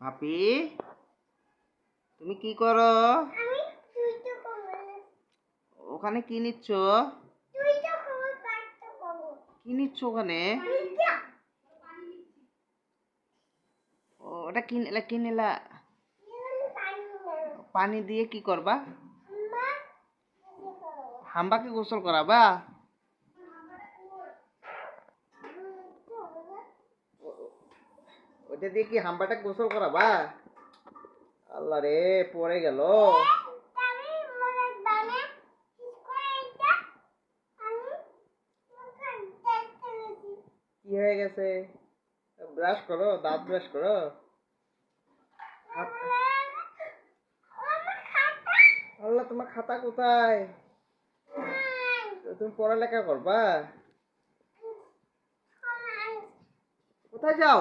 ভাপি তুমি কি করো? ওখানে কি নিচ্ছ? কি নিচ্ছ ওখানে? ওটা কি নিলা কি নিলা? পানি দিয়ে কি করবা। হাম্বাকে গোসল করাবা? ওইটা দিয়ে কি হাম্বাটা গোসল করাবা? আল্লাহ রে, পড়ে গেল। কি হয়ে গেছে? ব্রাশ করো, দাঁত ব্রাশ করো। আল্লাহ, তোমার খাতা কোথায়? তুমি পড়ালেখা করবা? কোথায় যাও?